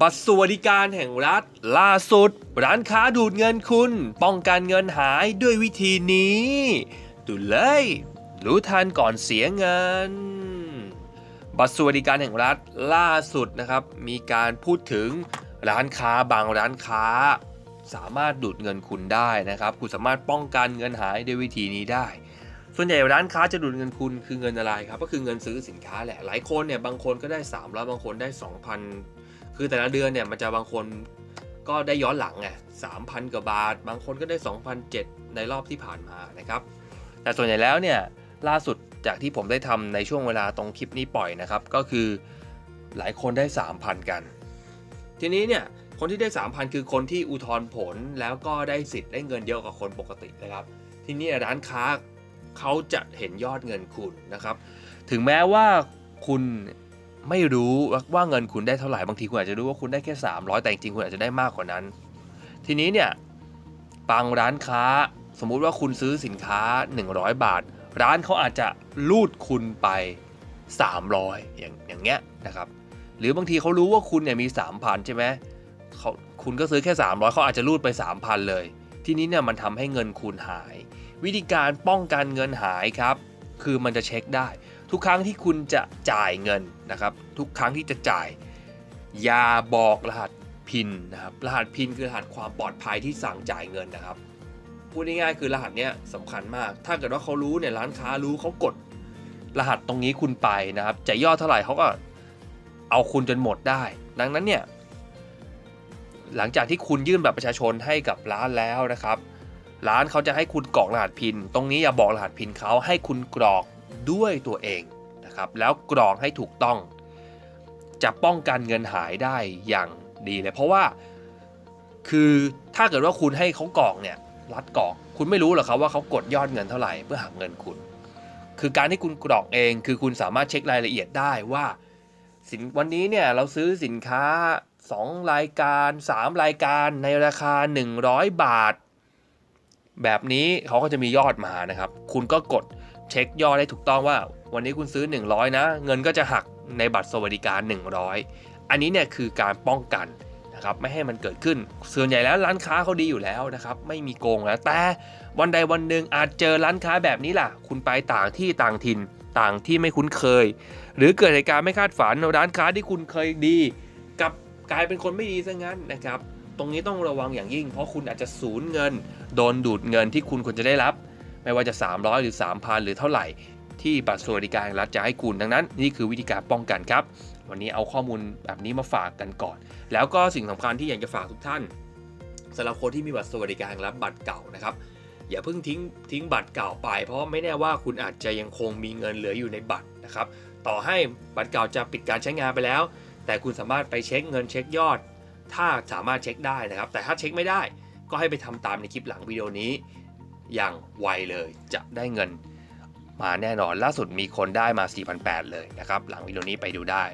บัตรสวัสดิการแห่งรัฐ ล่าสุด ร้านค้าดูดเงินคุณ ป้องกันเงินหายด้วยวิธีนี้ ดูเลย รู้ทันก่อนเสียเงิน บัตรสวัสดิการแห่งรัฐล่าสุดนะครับ มีการพูดถึงร้านค้าบางร้านค้า สามารถดูดเงินคุณได้นะครับ คุณสามารถป้องกันเงินหายด้วยวิธีนี้ได้ ส่วนใหญ่ร้านค้าจะดูดเงินคุณคือเงินอะไรครับ ก็คือเงินซื้อสินค้าแหละหลายคนเนี่ยบางคนก็ได้3แล้วบางคนได้2,000 คือแต่ละเดือนเนี่ยมันจะบางคนก็ได้ย้อนหลังไง3,000กว่าบาท บางคนก็ได้ 2,007ในรอบที่ผ่านมานะครับ แต่ส่วนใหญ่แล้วเนี่ยล่าสุดจากที่ผมได้ทำในช่วงเวลาตรงคลิปนี้ปล่อยนะครับ ก็คือหลายคนได้ 3,000 กัน ทีนี้เนี่ยคนที่ได้ 3,000 คือคนที่อุทธรณ์ผลแล้วก็ได้สิทธิ์ได้เงินเยอะกว่าคนปกตินะครับ ทีนี้ร้านค้าเขาจะเห็นยอดเงินคุณนะครับ ถึงแม้ว่าคุณ ไม่รู้ว่าเงินคุณได้เท่าไหร่บางทีคุณอาจจะรู้ว่าคุณได้แค่ 300 แต่จริงๆคุณอาจจะได้มากกว่านั้น ทีนี้เนี่ยบางร้านค้าสมมุติว่าคุณซื้อสินค้า 100 บาท ร้านเขาอาจจะลูดคุณไป 300 อย่างอย่างเงี้ยนะครับ หรือบางทีเขารู้ว่าคุณเนี่ยมี 3,000 ใช่ไหมเขาคุณก็ซื้อแค่ 300เขาอาจจะรูดไป 3,000 เลย ทีนี้เนี่ยมันทำให้เงินคุณหาย วิธีการป้องกันเงินหายครับ คือมันจะเช็คได้ ทุกครั้งที่คุณจะจ่ายเงินนะครับ ทุกครั้งที่จะจ่าย อย่าบอกรหัสพินนะครับ รหัสพินคือรหัสความปลอดภัยที่สั่งจ่ายเงินนะครับ พูดง่ายๆคือรหัสเนี้ยสำคัญมาก ถ้าเกิดว่าเขารู้เนี่ยร้านค้ารู้เขากด รหัสตรงนี้คุณไปนะครับ จะย่อเท่าไหร่เขาก็เอาคุณจนหมดได้ ดังนั้นเนี่ยหลังจากที่คุณยื่นแบัตรประชาชนให้กับร้านแล้วนะครับ ร้านเขาจะให้คุณกรอกรหัสพิน ตรงนี้อย่าบอกรหัสพินเขาให้คุณกรอก ด้วยตัวเองนะครับแล้วกรอกให้ถูกต้อง จะป้องกันเงินหายได้อย่างดีเลยเพราะว่าคือถ้าเกิดว่าคุณให้เขากรอกเนี่ยรัดกรอก คุณไม่รู้หรอกครับว่าเขากดยอดเงินเท่าไหร่เพื่อหักเงินคุณ คือการที่คุณกรอกเอง คือคุณสามารถเช็ครายละเอียดได้ว่าสินวันนี้เนี่ยเราซื้อสินค้า 2 รายการ 3 รายการในราคา 100 บาท แบบนี้เขาก็จะมียอดมานะครับ คุณก็กด เช็คยอดได้ถูกต้องว่า วันนี้คุณซื้อ 100 นะ เงินก็จะหักในบัตรสวัสดิการ 100 อันนี้เนี่ยคือการป้องกันนะครับไม่ให้มันเกิดขึ้น ส่วนใหญ่แล้วร้านค้าเขาดีอยู่แล้วนะครับไม่มีโกงแล้วแต่วันใดวันหนึ่งอาจเจอร้านค้าแบบนี้ล่ะ คุณไปต่างที่ต่างถิ่นต่างที่ไม่คุ้นเคย หรือเกิดเหตุการณ์ไม่คาดฝันร้านค้าที่คุณเคยดี กับกลายเป็นคนไม่ดีซะงั้นนะครับตรงนี้ต้องระวังอย่างยิ่ง เพราะคุณอาจจะสูญเงิน โดนดูดเงินที่คุณควรจะได้รับ ไม่ว่าจะ 300 หรือ 3,000 หรือเท่าไหร่ ที่บัตรสวัสดิการรัฐจะให้คุณดังนั้น นี่คือวิธีการป้องกันครับ วันนี้เอาข้อมูลแบบนี้มาฝากกันก่อน แล้วก็สิ่งสำคัญที่อยากจะฝากทุกท่านสำหรับคนที่มีบัตรสวัสดิการรัฐบัตรเก่านะครับอย่าเพิ่งทิ้งทิ้งบัตรเก่าไป เพราะไม่แน่ว่าคุณอาจจะยังคงมีเงินเหลืออยู่ในบัตรนะครับต่อให้บัตรเก่าจะปิดการใช้งานไปแล้ว แต่คุณสามารถไปเช็คเงินเช็คยอด ถ้าสามารถเช็คได้นะครับ แต่ถ้าเช็คไม่ได้ก็ให้ไปทำตามในคลิปหลังวิดีโอนี้ อย่างไวเลยจะได้เงินมาแน่นอนล่าสุดมีคนได้มา 4,800 เลยนะครับ หลังวิดีโอนี้ไปดูได้